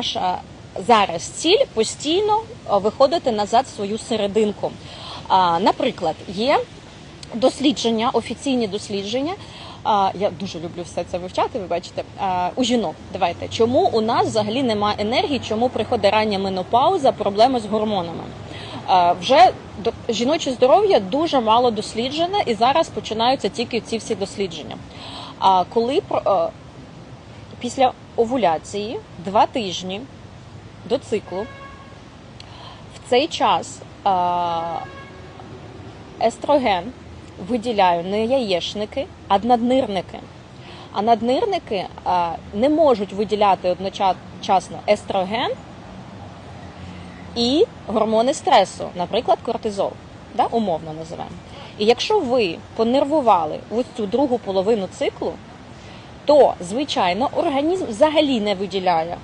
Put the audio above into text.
наша зараз ціль постійно виходити назад в свою серединку. Наприклад, є дослідження, офіційні дослідження. Я дуже люблю все це вивчати. Ви бачите у жінок. Давайте чому у нас взагалі немає енергії, чому приходить рання менопауза, проблеми з гормонами. Вже жіноче здоров'я дуже мало досліджене, і зараз починаються тільки ці всі дослідження. А коли е, після овуляції два тижні до циклу в цей час естроген виділяють не яєчники, а наднирники. А наднирники не можуть виділяти одночасно естроген і гормони стресу, наприклад, кортизол, да, умовно називаємо. І якщо ви понервували ось цю другу половину циклу, то звичайно організм взагалі не виділяє